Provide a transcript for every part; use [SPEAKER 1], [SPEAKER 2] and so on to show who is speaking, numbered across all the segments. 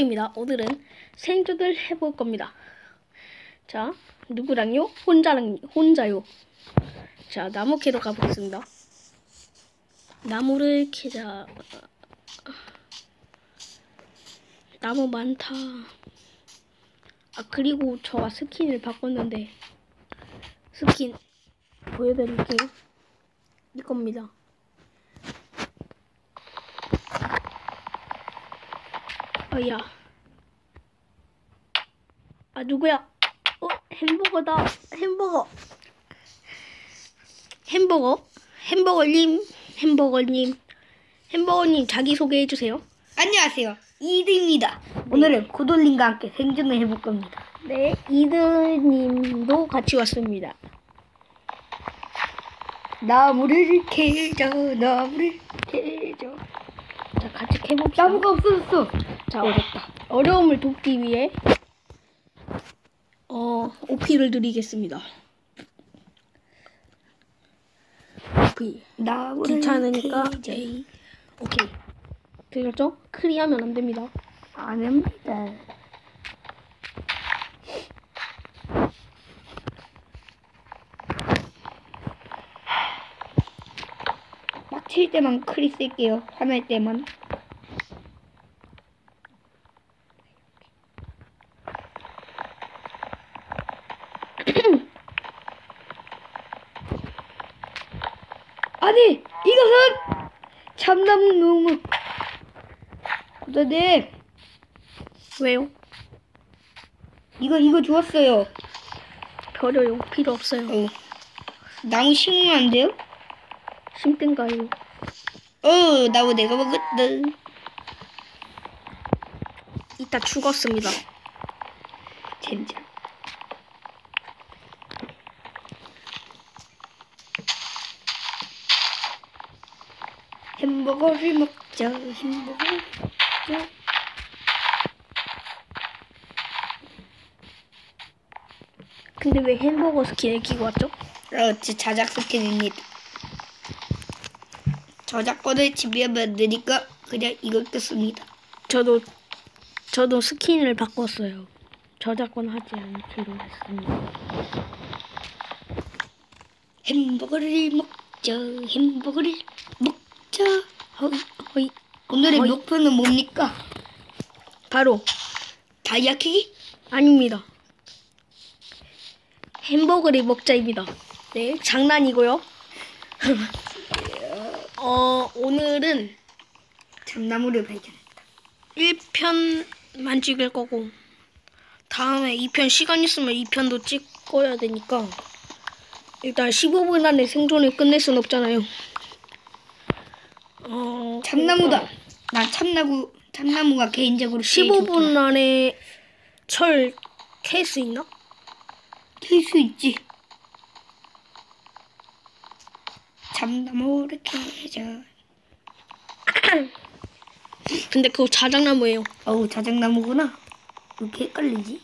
[SPEAKER 1] 똘똘입니다. 오늘은 생존을 해볼 겁니다. 자, 누구랑요? 혼자랑, 혼자요. 자, 나무 캐러 가보겠습니다. 나무를 캐자. 나무 많다. 아, 그리고 저가 스킨을 바꿨는데, 스킨 보여드릴게요. 이겁니다. 어야. 아 누구야? 어 햄버거다. 햄버거. 햄버거. 햄버거님. 햄버거님. 햄버거님 자기 소개해 주세요.
[SPEAKER 2] 안녕하세요. 이드입니다. 오늘은 고돌님과 함께 생존을 해볼 겁니다.
[SPEAKER 1] 네, 이드님도 같이 왔습니다.
[SPEAKER 2] 나무를 캐자, 나무를 캐자.
[SPEAKER 1] 자, 같이 캐봅시다.
[SPEAKER 2] 나무가 없어졌어.
[SPEAKER 1] 자, 어렵다. 어려움을 돕기 위해 어 오피를 드리겠습니다. 오피.
[SPEAKER 2] 나무를
[SPEAKER 1] 귀찮으니까. A. 오케이. 들렸죠? 크리하면 안 됩니다.
[SPEAKER 2] 안 합니다. 막 칠 때만 크리 쓸게요. 화날 때만. 아니 이것은 참나무 너무 고자님
[SPEAKER 1] 왜요?
[SPEAKER 2] 이거 이거 주웠어요.
[SPEAKER 1] 버려요. 필요 없어요.
[SPEAKER 2] 어. 나무 심으면 안 돼요?
[SPEAKER 1] 심든가요?
[SPEAKER 2] 어 나무 내가 먹었다.
[SPEAKER 1] 이따 죽었습니다.
[SPEAKER 2] 젠장. 햄버거를 먹자. 햄버거를 먹자.
[SPEAKER 1] 근데 왜 햄버거 스킨을 끼고 왔죠?
[SPEAKER 2] 어, 제 자작 스킨입니다. 저작권을 지배하면 안 되니까 그냥 이걸 꼈습니다.
[SPEAKER 1] 저도 저도 스킨을 바꿨어요. 저작권 하지 않기로 했습니다.
[SPEAKER 2] 햄버거를 먹자. 햄버거를 먹자.
[SPEAKER 1] 허이 허이
[SPEAKER 2] 오늘의
[SPEAKER 1] 어이.
[SPEAKER 2] 목표는 뭡니까?
[SPEAKER 1] 바로
[SPEAKER 2] 다이아 캐기?
[SPEAKER 1] 아닙니다. 햄버거를 먹자입니다. 네, 장난이고요. 어, 오늘은
[SPEAKER 2] 참나무를 발견했다.
[SPEAKER 1] 1편만 찍을 거고 다음에 2편 시간 있으면 2편도 찍어야 되니까 일단 15분 안에 생존을 끝낼 순 없잖아요. 어,
[SPEAKER 2] 참나무다. 난 참나무 참나무가 개인적으로
[SPEAKER 1] 15분 안에 철캘수 있나?
[SPEAKER 2] 캘수 있지. 참나무를 캐자.
[SPEAKER 1] 근데 그거 자작나무예요.
[SPEAKER 2] 어우 자작나무구나. 왜 이렇게 헷갈리지?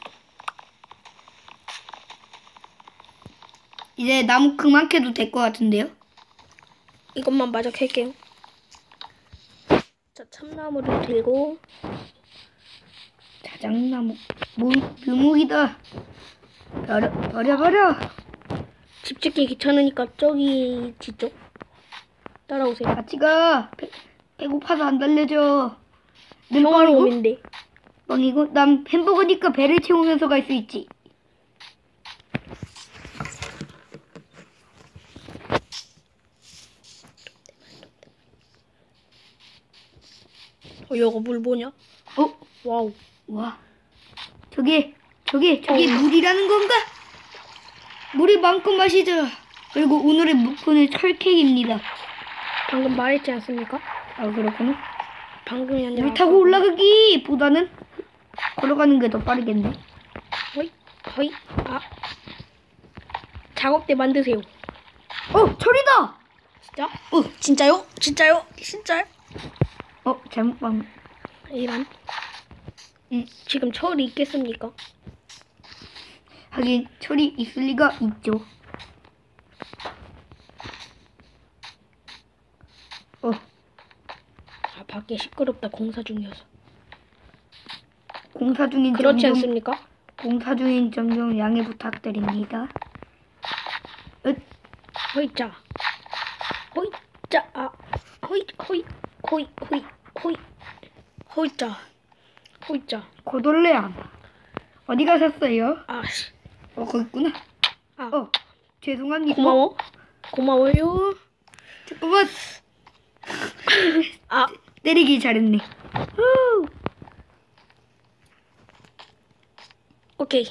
[SPEAKER 2] 이제 나무 그만 캐도 될 것 같은데요?
[SPEAKER 1] 이것만 마저 캘게요. 자, 참나무를 들고
[SPEAKER 2] 자작나무 무, 묘목이다. 버려 버려 버려.
[SPEAKER 1] 집 짓기 귀찮으니까 저기 짓죠. 따라오세요.
[SPEAKER 2] 같이 가. 배, 배고파서 안 달려줘. 는 뻥이고
[SPEAKER 1] 평화로움인데.
[SPEAKER 2] 뻥이고 난 햄버거니까 배를 채우면서 갈 수 있지.
[SPEAKER 1] 어, 이거 물 뭐냐?
[SPEAKER 2] 어?
[SPEAKER 1] 와우.
[SPEAKER 2] 와. 저게 저게 저게
[SPEAKER 1] 어.
[SPEAKER 2] 물이라는 건가? 물이 많고 마시자. 그리고 오늘의 목표는 철캐기입니다.
[SPEAKER 1] 방금 말했지 않습니까?
[SPEAKER 2] 아 그렇구나.
[SPEAKER 1] 방금이 아니라.
[SPEAKER 2] 물 타고 올라가기 보다는 걸어가는 게 더 빠르겠네.
[SPEAKER 1] 허이, 허이, 아. 작업대 만드세요.
[SPEAKER 2] 어 철이다.
[SPEAKER 1] 진짜? 어, 진짜요? 진짜요? 진짜요?
[SPEAKER 2] 어 잘못 방.
[SPEAKER 1] 이런.
[SPEAKER 2] 응.
[SPEAKER 1] 지금 철이 있겠습니까?
[SPEAKER 2] 하긴 철이 있을 리가 있죠. 어
[SPEAKER 1] 아, 밖에 시끄럽다 공사 중이어서.
[SPEAKER 2] 공사 중인
[SPEAKER 1] 그렇지
[SPEAKER 2] 점점
[SPEAKER 1] 않습니까?
[SPEAKER 2] 공사 중인 점점 양해 부탁드립니다. 으,
[SPEAKER 1] 호이자 호이자 아 호이 호이 호이 호이 호이 호이자 호이자
[SPEAKER 2] 고돌레암 어디 가셨어요?
[SPEAKER 1] 아씨
[SPEAKER 2] 어 거기 있구나.
[SPEAKER 1] 아
[SPEAKER 2] 어 죄송합니다.
[SPEAKER 1] 고마워 고마워요
[SPEAKER 2] 잠깐만
[SPEAKER 1] 아
[SPEAKER 2] 때리기 잘했네. 후.
[SPEAKER 1] 오케이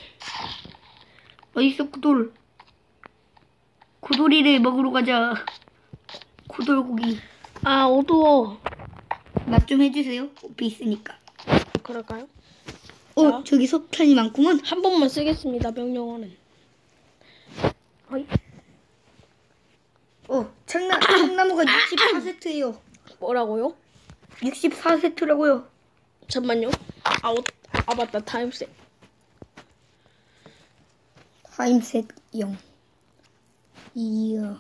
[SPEAKER 2] 어딨어 구돌? 구돌이를 먹으러 가자. 구돌고기.
[SPEAKER 1] 아 어두워
[SPEAKER 2] 맛 좀 해주세요. 오피 있으니까.
[SPEAKER 1] 그럴까요?
[SPEAKER 2] 어
[SPEAKER 1] 자.
[SPEAKER 2] 저기 석탄이 많구먼.
[SPEAKER 1] 한 번만 쓰겠습니다 명령어는 어이
[SPEAKER 2] 어 청나 청나무가 64세트예요.
[SPEAKER 1] 뭐라고요?
[SPEAKER 2] 64세트라고요.
[SPEAKER 1] 잠만요 아, 어, 아 맞다 타임셋
[SPEAKER 2] 타임셋 0. 이야.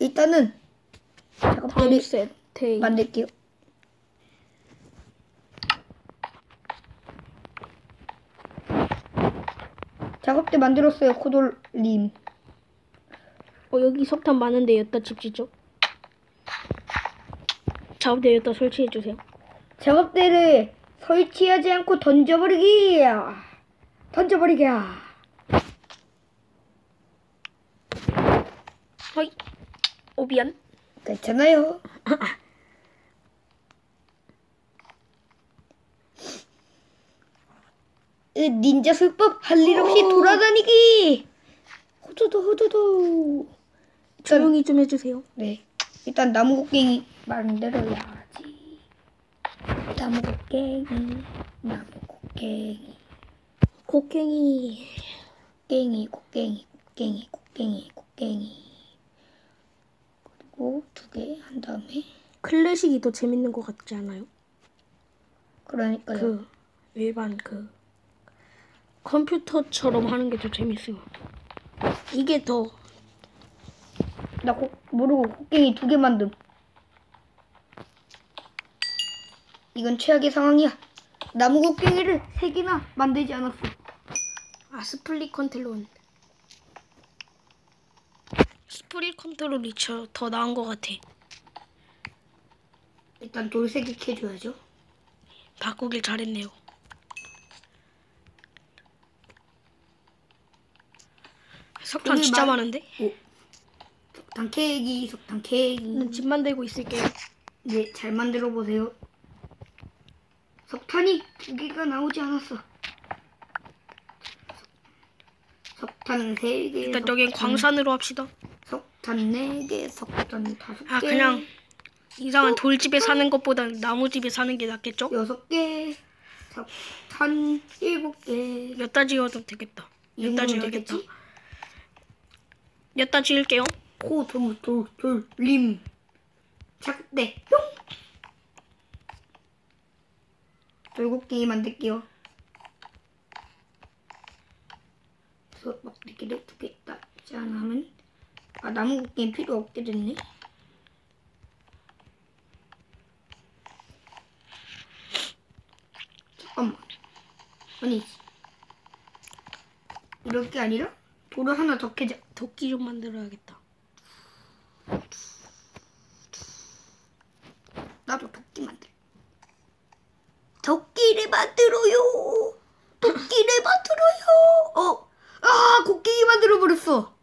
[SPEAKER 2] 일단은
[SPEAKER 1] 타임셋 테이
[SPEAKER 2] 만들게요. 작업대 만들었어요, 코돌님.
[SPEAKER 1] 어 여기 석탄 많은데 여기다 집 짓죠 작업대 여기다 설치해주세요
[SPEAKER 2] 작업대를 설치하지 않고 던져버리기! 던져버리기!
[SPEAKER 1] 어이 오 미안
[SPEAKER 2] 괜찮아요. 으, 닌자 술법 할 일 없이
[SPEAKER 1] 오.
[SPEAKER 2] 돌아다니기. 호두두 호두두. 일단,
[SPEAKER 1] 조용히 좀 해주세요
[SPEAKER 2] 네. 일단 나무 곡괭이 만들어야지. 나무 곡괭이, 나무 곡괭이,
[SPEAKER 1] 곡괭이
[SPEAKER 2] 곡괭이, 곡괭이, 곡괭이, 곡괭이, 곡괭이. 그리고 두 개 한 다음에
[SPEAKER 1] 클래식이 더 재밌는 것 같지 않아요?
[SPEAKER 2] 그러니까요.
[SPEAKER 1] 그 일반 그 컴퓨터처럼 하는 게 더 재밌어요. 이게 더
[SPEAKER 2] 나 고, 모르고 곡괭이 두 개 만듦. 이건 최악의 상황이야. 나무 곡괭이를 세 개나 만들지 않았어.
[SPEAKER 1] 아, 스플릿 컨트롤. 스플릿 컨트롤이 저, 더 나은 것 같아.
[SPEAKER 2] 일단 돌세개 캐줘야죠.
[SPEAKER 1] 바꾸길 잘했네요. 석탄 진짜
[SPEAKER 2] 말-
[SPEAKER 1] 많은데?
[SPEAKER 2] 오. 석탄 캐기, 석탄.
[SPEAKER 1] 저는 집 만들고 있을게요.
[SPEAKER 2] 네, 잘 만들어 보세요. 석탄이 두 개가 나오지 않았어. 석탄 세 개.
[SPEAKER 1] 일단 여긴 광산으로 합시다.
[SPEAKER 2] 석탄 네 개, 석탄 다섯 개.
[SPEAKER 1] 아, 그냥 이상한 돌집에 사는 것보다는 나무집에 사는 게 낫겠죠?
[SPEAKER 2] 여섯 개, 석탄 일곱 개.
[SPEAKER 1] 여따 지어도 되겠다.
[SPEAKER 2] 이
[SPEAKER 1] 여따
[SPEAKER 2] 정도면
[SPEAKER 1] 지어야겠다.
[SPEAKER 2] 되겠지?
[SPEAKER 1] 여따 지을게요.
[SPEAKER 2] 코, 돌, 돌, 돌, 림. 작대, 뿅! 돌곡갱이 만들게요. 그래서 막대기를 두개 딱, 짠 하면, 아, 나무 곡괭이 필요 없게 됐네. 잠깐만. 아니, 이럴 게 아니라, 돌을 하나 더 캐자.
[SPEAKER 1] 도끼 좀 만들어야겠다.
[SPEAKER 2] 나도 도끼 만들. 도끼를 만들어요. 도끼를 만들어요. 어, 아, 곡괭이 만들어 버렸어.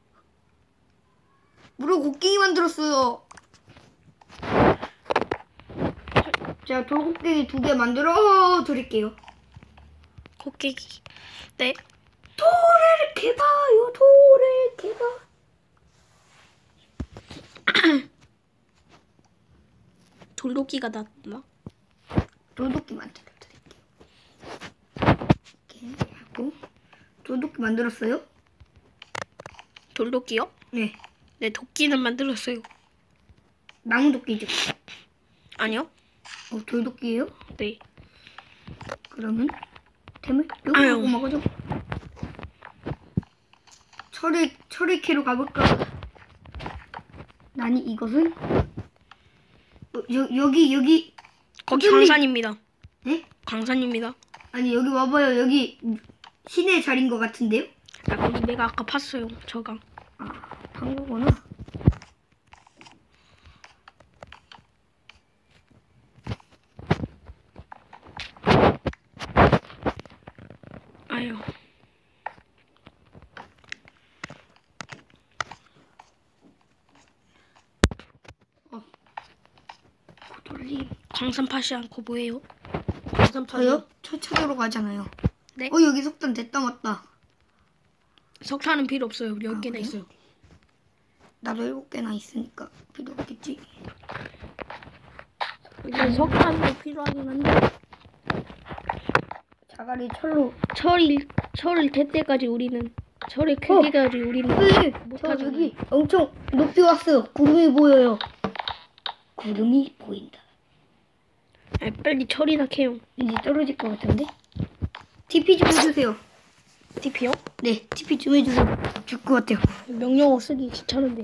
[SPEAKER 2] 무려 곡괭이 만들었어요. 자, 돌곡괭이 두개 만들어 드릴게요.
[SPEAKER 1] 코끼기. 네.
[SPEAKER 2] 돌을 캐봐요, 돌을 캐봐.
[SPEAKER 1] 돌도끼가 낫나?
[SPEAKER 2] 돌도끼 만들어 드릴게요. 이렇게 하고 돌도끼 만들었어요?
[SPEAKER 1] 돌도끼요?
[SPEAKER 2] 네.
[SPEAKER 1] 네, 도끼는 만들었어요.
[SPEAKER 2] 나무 도끼죠.
[SPEAKER 1] 아니요?
[SPEAKER 2] 어, 돌도끼예요?
[SPEAKER 1] 네.
[SPEAKER 2] 그러면 템을 여기
[SPEAKER 1] 아유.
[SPEAKER 2] 하고 먹어줘. 철을 철을 캐러 가볼까? 아니 이것은 어, 여, 여기 여기
[SPEAKER 1] 거기
[SPEAKER 2] 여기.
[SPEAKER 1] 광산입니다.
[SPEAKER 2] 네?
[SPEAKER 1] 광산입니다.
[SPEAKER 2] 아니 여기 와봐요. 여기 신의 자리인 것 같은데요?
[SPEAKER 1] 아, 거기 내가 아까 팠어요. 저가.
[SPEAKER 2] 아, 한 거구나.
[SPEAKER 1] 아유.
[SPEAKER 2] 고돌림.
[SPEAKER 1] 광산 파시 않고 뭐예요? 광산.
[SPEAKER 2] 저요? 저 찾으러 가잖아요.
[SPEAKER 1] 네.
[SPEAKER 2] 어 여기 속단 됐다 맞다.
[SPEAKER 1] 석탄은 필요 없어요. 우리 10개나
[SPEAKER 2] 그래요?
[SPEAKER 1] 있어요.
[SPEAKER 2] 나도 일곱 개나 있으니까 필요 없겠지.
[SPEAKER 1] 일단 석탄도 필요하긴 한데
[SPEAKER 2] 자갈이 철로.
[SPEAKER 1] 철이 철을 댈 때까지 우리는 철을 캘 때까지 우리는
[SPEAKER 2] 으이, 저
[SPEAKER 1] 못하죠.
[SPEAKER 2] 여기 엄청 높이 왔어요. 구름이 보여요. 구름이 보인다.
[SPEAKER 1] 아, 빨리 철이나 캐요.
[SPEAKER 2] 이제 떨어질 것 같은데? TP 좀 해주세요.
[SPEAKER 1] TP요?
[SPEAKER 2] 네, TP 좀 해주세요. 줄 것 같아요.
[SPEAKER 1] 명령어 쓰기 귀찮은데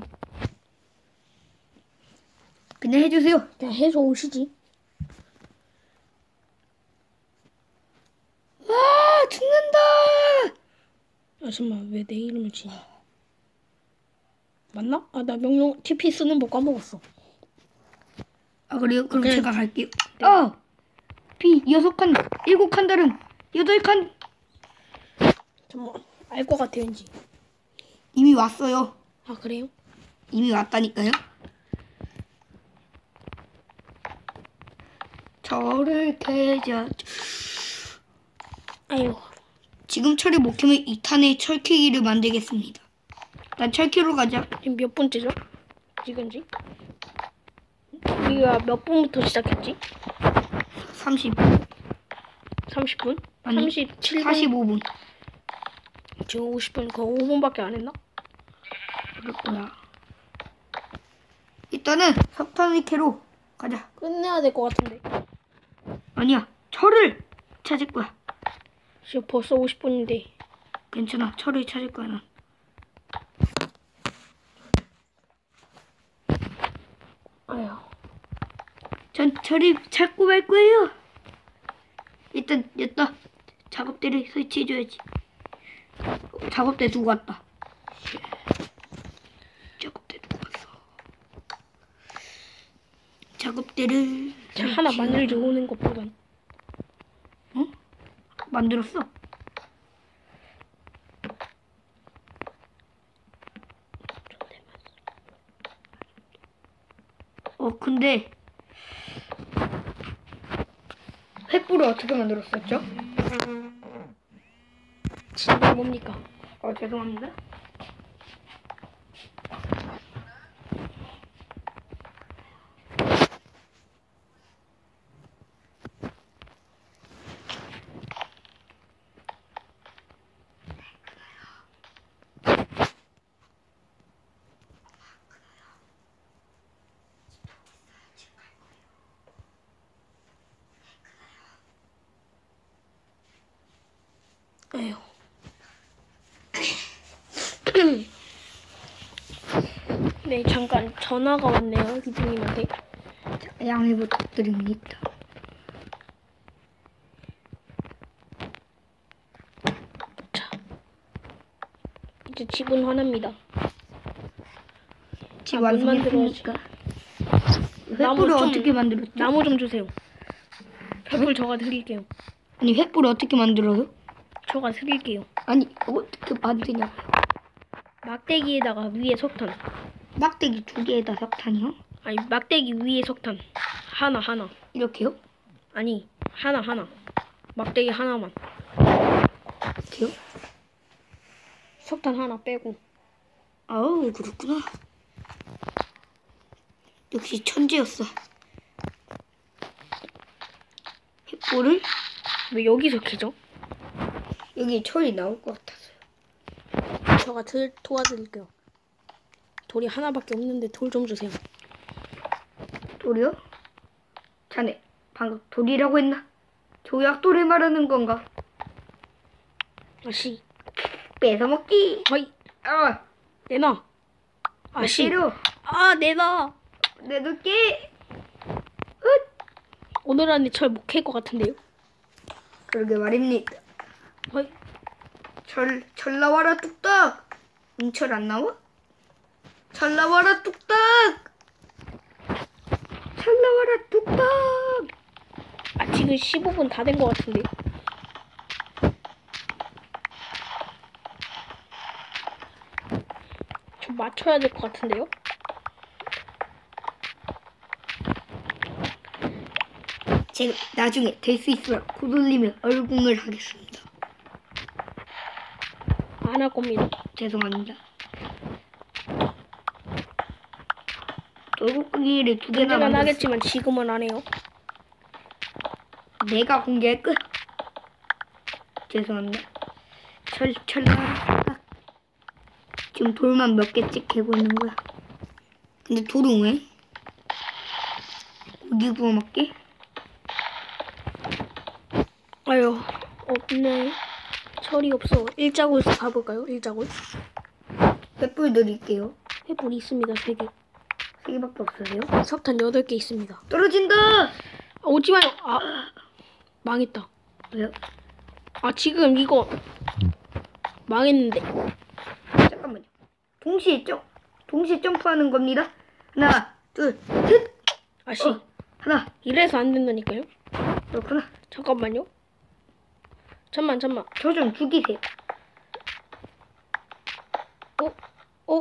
[SPEAKER 2] 그냥 해주세요.
[SPEAKER 1] 그냥 해서 오시지.
[SPEAKER 2] 아, 죽는다!
[SPEAKER 1] 아 잠만 왜 내 이름을 지냐? 맞나? 아 나 명령 TP 쓰는 법 까먹었어.
[SPEAKER 2] 아, 그래요? 그럼
[SPEAKER 1] 오케이.
[SPEAKER 2] 제가 갈게요. 아! 비 여섯 칸, 일곱 칸 다른, 여덟 칸.
[SPEAKER 1] 잠만 알것 같아 왠지.
[SPEAKER 2] 이미 왔어요.
[SPEAKER 1] 아 그래요?
[SPEAKER 2] 이미 왔다니까요. 저를 계좌.
[SPEAKER 1] 아유
[SPEAKER 2] 지금 철이 못 캐면 2탄의 철캐기를 만들겠습니다. 난 철캐로 가자.
[SPEAKER 1] 지금 몇 번째죠? 지금지? 우리가 몇 분부터 시작했지?
[SPEAKER 2] 30,
[SPEAKER 1] 30분?
[SPEAKER 2] 아니,
[SPEAKER 1] 37분?
[SPEAKER 2] 45분.
[SPEAKER 1] 지금 50분 그 5분밖에 안 했나?
[SPEAKER 2] 거야. 일단은 석탄의 캐로 가자.
[SPEAKER 1] 끝내야 될 것 같은데.
[SPEAKER 2] 아니야, 철을 찾을 거야.
[SPEAKER 1] 지금 벌써 50분인데.
[SPEAKER 2] 괜찮아, 철을 찾을 거야 난.
[SPEAKER 1] 아유.
[SPEAKER 2] 전 철을 찾고 말 거예요. 일단 여기다 작업대를 설치해줘야지. 어, 작업대 두고 왔다. 작업대 두고 왔어. 작업대를
[SPEAKER 1] 자, 하나
[SPEAKER 2] 설치해-
[SPEAKER 1] 만들지 오는 것보단.
[SPEAKER 2] 어? 만들었어. 어 근데 횃불을 어떻게 만들었었죠?
[SPEAKER 1] 진짜 뭡니까?
[SPEAKER 2] 어 죄송합니다.
[SPEAKER 1] 아유. 네, 잠깐 전화가 왔네요, 기둥님한테.
[SPEAKER 2] 양해 부탁드립니다.
[SPEAKER 1] 자. 이제 집은 화납니다.
[SPEAKER 2] 집
[SPEAKER 1] 아, 뭘
[SPEAKER 2] 완성했으니까. 횃불을
[SPEAKER 1] 좀-
[SPEAKER 2] 어떻게 만들었죠?
[SPEAKER 1] 나무 좀 주세요. 횃불 저가 드릴게요.
[SPEAKER 2] 아니 횃불을 어떻게 만들어요?
[SPEAKER 1] 저가 드릴게요.
[SPEAKER 2] 아니 어떻게 만드냐?
[SPEAKER 1] 막대기에다가 위에 석탄.
[SPEAKER 2] 막대기 두 개에다 석탄이요?
[SPEAKER 1] 아니, 막대기 위에 석탄. 하나, 하나.
[SPEAKER 2] 이렇게요?
[SPEAKER 1] 아니, 하나, 하나. 막대기 하나만.
[SPEAKER 2] 이렇게요?
[SPEAKER 1] 석탄 하나 빼고.
[SPEAKER 2] 아우 그렇구나. 역시 천재였어. 횃불을
[SPEAKER 1] 왜 여기서 캐죠?
[SPEAKER 2] 여기 철이 나올 것 같아서요.
[SPEAKER 1] 저가 들, 도와드릴게요. 돌이 하나밖에 없는데 돌 좀 주세요.
[SPEAKER 2] 돌이요? 자네 방금 돌이라고 했나? 조약돌을 말하는 건가?
[SPEAKER 1] 아씨,
[SPEAKER 2] 뺏어먹기.
[SPEAKER 1] 어이,
[SPEAKER 2] 아,
[SPEAKER 1] 내놔. 아씨. 아, 내놔.
[SPEAKER 2] 내둘게.
[SPEAKER 1] 오늘 안에 철 못 캘 것 같은데요?
[SPEAKER 2] 그러게 말입니다.
[SPEAKER 1] 어이,
[SPEAKER 2] 철, 철 나와라 뚝딱! 응철 안 나와? 철 나와라 뚝딱! 철 나와라 뚝딱!
[SPEAKER 1] 아, 지금 15분 다 된 것 같은데. 좀 맞춰야 될 것 같은데요?
[SPEAKER 2] 제가 나중에 될 수 있으면 고돌리면 얼궁을 하겠습니다.
[SPEAKER 1] 안 할 겁니다.
[SPEAKER 2] 죄송합니다. 돌고기를 두 개나 만들었어.
[SPEAKER 1] 하겠지만 지금은 안 해요.
[SPEAKER 2] 내가 공개할 거야. 죄송합니다. 철, 철, 아. 지금 돌만 몇 개씩 캐고 있는 거야. 근데 돌은 왜? 어디 구워 먹게?
[SPEAKER 1] 아유, 없네. 철이 없어. 일자골에서 가볼까요? 일자골.
[SPEAKER 2] 횃불 드릴게요.
[SPEAKER 1] 횃불 있습니다, 3개.
[SPEAKER 2] 세 개밖에 없어요.
[SPEAKER 1] 석탄 8개 있습니다.
[SPEAKER 2] 떨어진다!
[SPEAKER 1] 아, 오지 마요. 아, 망했다.
[SPEAKER 2] 왜요?
[SPEAKER 1] 아, 지금 이거 망했는데.
[SPEAKER 2] 잠깐만요. 동시에 점, 동시에 점프하는 겁니다. 하나, 둘, 셋!
[SPEAKER 1] 아씨,
[SPEAKER 2] 어, 하나,
[SPEAKER 1] 이래서 안 된다니까요?
[SPEAKER 2] 그렇구나.
[SPEAKER 1] 잠깐만요. 잠만, 잠만.
[SPEAKER 2] 저 좀 죽이세요.
[SPEAKER 1] 어, 어,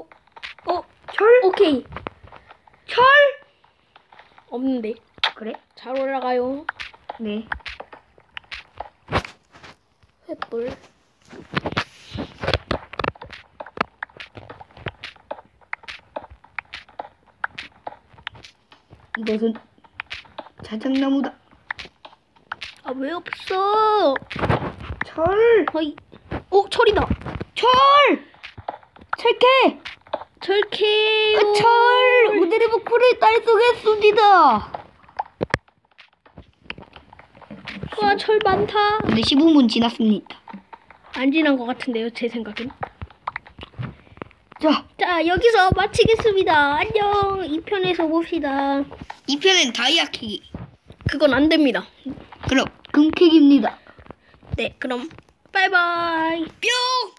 [SPEAKER 1] 어,
[SPEAKER 2] 철?
[SPEAKER 1] 오케이.
[SPEAKER 2] 철?
[SPEAKER 1] 없는데.
[SPEAKER 2] 그래?
[SPEAKER 1] 잘 올라가요.
[SPEAKER 2] 네.
[SPEAKER 1] 횃불.
[SPEAKER 2] 이것은 자작나무다.
[SPEAKER 1] 아, 왜 없어?
[SPEAKER 2] 철!
[SPEAKER 1] 어이. 어, 철이다.
[SPEAKER 2] 철! 철캐!
[SPEAKER 1] 철캐요.
[SPEAKER 2] 아, 철! 오늘의 목표를 달성했습니다.
[SPEAKER 1] 와, 철 많다.
[SPEAKER 2] 근데 15분 지났습니다.
[SPEAKER 1] 안 지난 것 같은데요, 제 생각엔.
[SPEAKER 2] 자,
[SPEAKER 1] 자, 여기서 마치겠습니다. 안녕. 2편에서 봅시다.
[SPEAKER 2] 이 편은 다이아 캐기.
[SPEAKER 1] 그건 안 됩니다.
[SPEAKER 2] 그럼 금캐기입니다.
[SPEAKER 1] 네, 그럼 바이바이.
[SPEAKER 2] 뿅!